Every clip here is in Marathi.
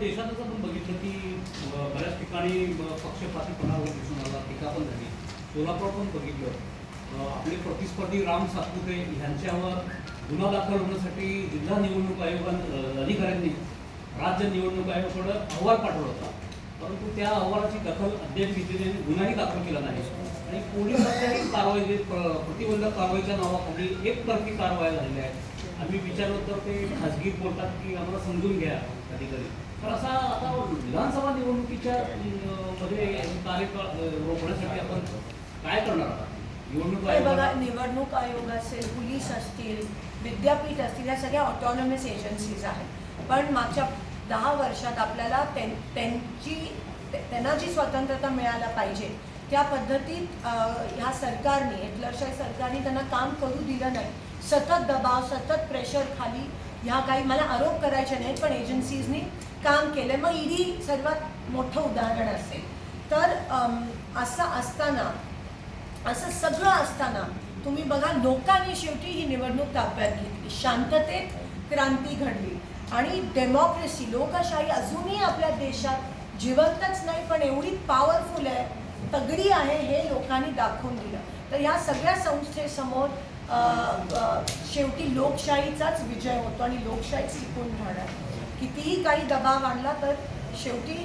देशातच आपण बघितलं की बऱ्याच ठिकाणी पक्षपातीपणा दिसून आला टीका पण झाली. सोलापूर पण बघितलं. आपले प्रतिस्पर्धी राम सातपुते यांच्यावर गुन्हा दाखल होण्यासाठी जिल्हा निवडणूक आयोगान अधिकाऱ्यांनी राज्य निवडणूक आयोगाकडे अहवाल पाठवला होता. परंतु त्या अहवालाची दखल अद्याप घेतलेली गुन्हाही दाखल केला नाही. आणि पोलिसांच्याही कारवाई प्रतिबंधक कारवाईच्या नावाखाली एकतर्फी कारवाया झालेल्या आहेत. आम्ही विचारलं तर ते खाजगी बोलतात की आम्हाला समजून घ्या. तर असा आता विधानसभा निवडणुकीच्या मध्ये कार्यकाळ अं, रोखण्यासाठी आपण काय करणार आहात निवडणूक हे बघा निवडणूक आयोग असेल पोलीस असतील विद्यापीठ असतील या सगळ्या ऑटॉनॉमस एजन्सीज आहेत. पण मागच्या दहा वर्षात आपल्याला त्यां- त्यांची ते- त्यांना जी स्वतंत्रता मिळायला पाहिजे त्या पद्धतीत ह्या सरकारने हिटलरशाही सरकारने त्यांना काम करू दिलं नाही. सतत दबाव सतत प्रेशर खाली ह्या काही मला आरोप करायचे नाहीत पण एजन्सीजनी काम केलं मग ईडी सर्वात मोठं उदाहरण असेल. तर असं असताना असं सगळं असताना तुम्ही बघा लोकांनी शेवटी ही निवडणूक ताब्यात घेतली. शांततेत क्रांती घडली. आणि डेमोक्रेसी लोकशाही अजूनही आपल्या देशात जिवंतच नाही पण एवढी पॉवरफुल आहे तगडी आहे हे लोकांनी दाखवून दिलं. तर ह्या सगळ्या संस्थेसमोर शेवटी लोकशाहीचाच विजय होतो आणि लोकशाही टिकून राहणार. कितीही काही दबाव आणला तर शेवटी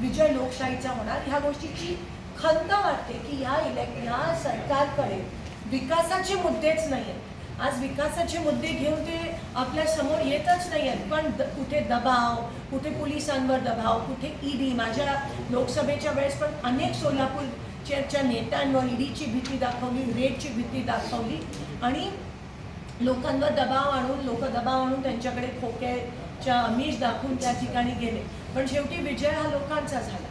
विजय लोकशाहीचा होणार. ह्या गोष्टीची खंत वाटते की ह्या इलेक् ह्या सरकारकडे विकासाचे मुद्देच नाही आहेत आज विकासाचे मुद्दे घेऊन ते आपल्यासमोर येतच नाही आहेत पण द, कुठे दबाव कुठे पोलिसांवर दबाव कुठे ईडी माझ्या लोकसभेच्या वेळेस पण अनेक सोलापूर सोलापूरच्या नेत्यांवर ईडीची भीती दाखवली रेडची भीती दाखवली आणि लोकांवर दबाव आणून लोक दबाव आणून त्यांच्याकडे खोक्याच्या आमिष दाखवून त्या ठिकाणी गेले. पण शेवटी विजय हा लोकांचा झाला.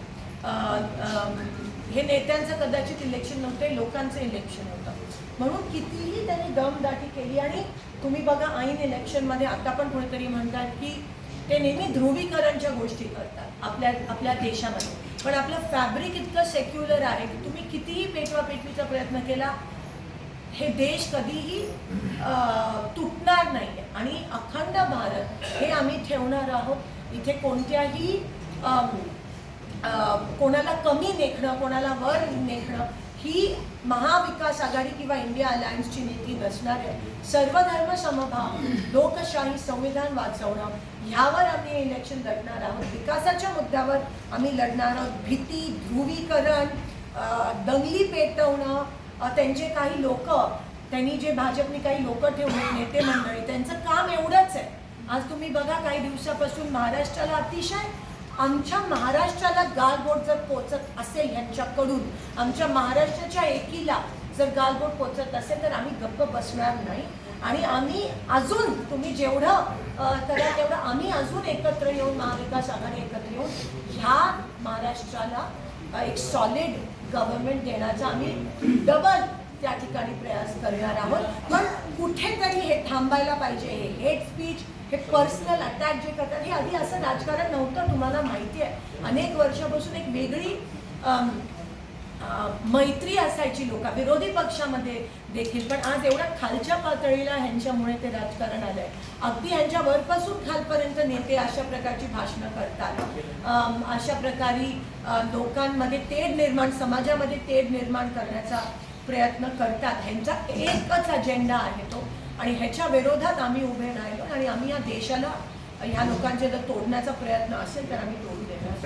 हे नेत्यांचं कदाचित इलेक्शन नव्हतं लोकांचं इलेक्शन होतं. म्हणून कितीही त्यांनी दमदाटी केली आणि तुम्ही बघा ऐन इलेक्शनमध्ये आता पण कोणीतरी म्हणतात की ते नेहमी ध्रुवीकरणच्या गोष्टी करतात आपल्या आपल्या देशामध्ये. पण आपलं फॅब्रिक इतकं सेक्युलर आहे की तुम्ही कितीही पेटवा पेटवीचा प्रयत्न केला हे देश कधीही तुटणार नाही आणि अखंड भारत हे आम्ही ठेवणार आहोत. इथे कोणत्याही कोणाला कमी नेखणं कोणाला वर नेखणं ही महाविकास आघाडी किंवा इंडिया अलायन्सची नीती नसणार आहे. सर्वधर्म समभाव लोकशाही संविधान वाचवणं ह्यावर आम्ही इलेक्शन लढणार आहोत. विकासाच्या मुद्द्यावर आम्ही लढणार आहोत. भीती ध्रुवीकरण दंगली पेटवणं त्यांचे काही लोक त्यांनी जे भाजपने काही लोक ठेवले नेते मंडळी त्यांचं काम एवढंच आहे. आज तुम्ही बघा काही दिवसापासून महाराष्ट्राला अतिशय आमच्या महाराष्ट्राला गालबोट जर पोचत असेल यांच्याकडून आमच्या महाराष्ट्राच्या एकीला जर गालबोट पोचत असेल तर आम्ही गप्प बसणार नाही. आणि आम्ही अजून तुम्ही जेवढं करा तेवढं आम्ही अजून एकत्र येऊन महाविकास आघाडी एकत्र येऊन ह्या महाराष्ट्राला एक सॉलिड गव्हर्नमेंट देण्याचा आम्ही डबल त्या ठिकाणी प्रयास करणार आहोत. पण कुठेतरी थांबायला पाहिजे. हे हेट स्पीच हे पर्सनल अटॅक जे करतात हे आधी असं राजकारण नव्हतं तुम्हाला माहिती आहे. अनेक वर्षापासून एक वेगळी मैत्री असायची लोक विरोधी पक्षामध्ये देखील. पण आज एवढ्या खालच्या पातळीला ह्यांच्यामुळे ते राजकारण आलंय. अगदी ह्यांच्या वरपासून खालपर्यंत नेते अशा प्रकारची भाषणं करतात. अशा प्रकारे लोकांमध्ये तेढ निर्माण समाजामध्ये तेढ निर्माण करण्याचा प्रयत्न करतात. ह्यांचा एकच अजेंडा आहे तो आणि ह्याच्या विरोधात आम्ही उभे राहिलो आणि आम्ही या देशाला ह्या लोकांचे जर तोडण्याचा प्रयत्न असेल तर आम्ही तोडू देणार.